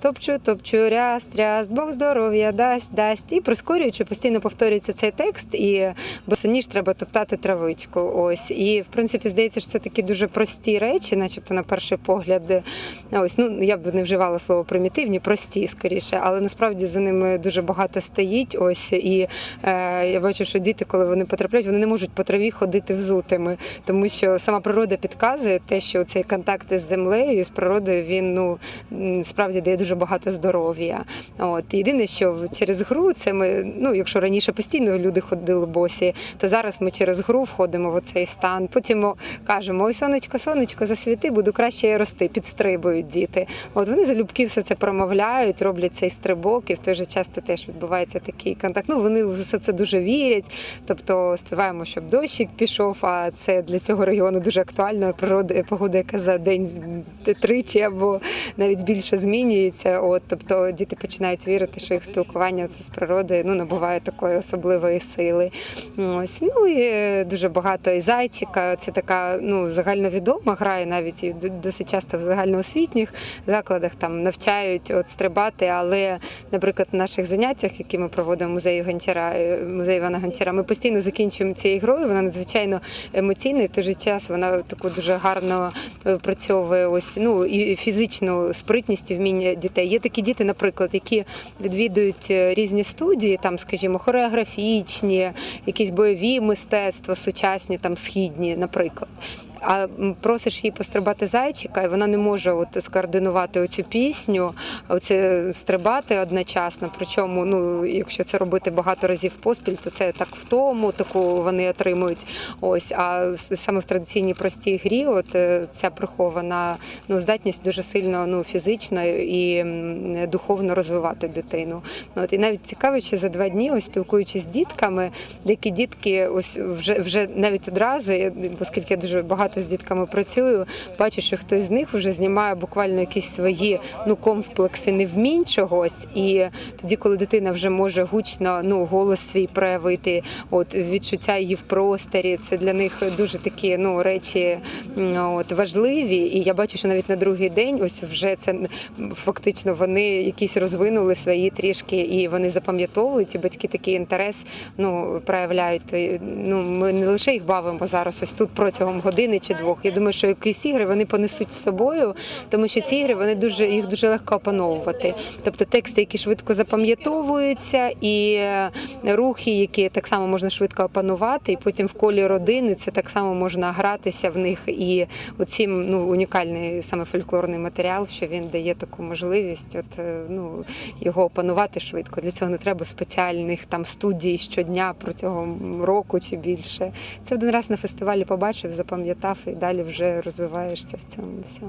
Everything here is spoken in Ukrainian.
Топчу, топчу, ряст, ряст, Бог здоров'я дасть, дасть. І прискорюючи, постійно повторюється цей текст, і босоніж треба топтати травичку. Ось. І в принципі здається, що це такі дуже прості речі, начебто на перший погляд. Ось, ну я б не вживала слово примітивні, прості скоріше, але насправді за ними дуже багато стоїть. Ось і е, я бачу, що діти, коли вони потрапляють, вони не можуть по траві ходити взутими, тому що сама природа підказує те, що цей контакт із землею, з природою, він ну справді дає дуже багато здоров'я. От єдине, що через гру це ми, ну якщо раніше постійно люди ходили босі, то зараз ми через гру входимо в цей стан. Потім о, кажемо: ой, сонечко, сонечко, засвіти, буду краще рости. Підстрибують діти. От вони залюбки все це промовляють, роблять цей стрибок, і в той же час це теж відбувається такий контакт. Ну вони все це дуже вірять. Тобто співаємо, щоб дощик пішов. А це для цього регіону дуже актуально. Природа погода, яка за день тричі або навіть більше змінюється. От тобто діти починають вірити, що їх спілкування з природою ну набуває такої особливої сили. Ось ну і дуже багато і зайчика. Це така ну загальновідома гра, і навіть і досить часто в загальноосвітніх закладах там навчають от стрибати. Але, наприклад, на наших заняттях, які ми проводимо в музеї Гончара, е, музей Івана Гончара, ми постійно закінчуємо цією грою. Вона надзвичайно емоційна, і в той же час вона таку дуже гарно е, впрацьовує ось ну і фізичну спритність вміння дітей. Є такі діти, наприклад, які відвідують е, різні студії, там, скажімо, хореографічні, якісь бойові мистецтва, сучасні, там східні, наприклад. А просиш її пострибати зайчика, і вона не може от скоординувати оцю пісню, оце стрибати одночасно. Причому, ну якщо це робити багато разів поспіль, то це так втому, таку вони отримують. Ось а саме в традиційній простій грі, от е, ця прихована ну здатність дуже сильно ну фізично і духовно розвивати дитину. От і навіть цікаво, що за два дні, ось спілкуючись з дітками, деякі дітки, ось вже вже навіть одразу, оскільки я дуже багато з дітками працюю, бачу, що хтось з них вже знімає буквально якісь свої ну комплекси невмінь чогось. І тоді, коли дитина вже може гучно ну голос свій проявити, от відчуття її в просторі, це для них дуже такі ну речі от важливі. І я бачу, що навіть на другий день, ось вже це фактично вони якісь розвинули свої трішки, і вони запам'ятовують. І батьки такий інтерес ну проявляють. Ну ми не лише їх бавимо зараз, ось тут протягом години чи двох. Я думаю, що якісь ігри вони понесуть з собою, тому що ці ігри вони дуже їх дуже легко опановувати. Тобто тексти, які швидко запам'ятовуються, і е, рухи, які так само можна швидко опанувати, і потім в колі родини це так само можна гратися в них. І оцім ну унікальний саме фольклорний матеріал, що він дає таку можливість, от е, ну його опанувати швидко. Для цього не треба спеціальних там студій щодня протягом року чи більше. Це один раз на фестивалі побачив, запам'ятав і далі вже розвиваєшся в цьому всьому.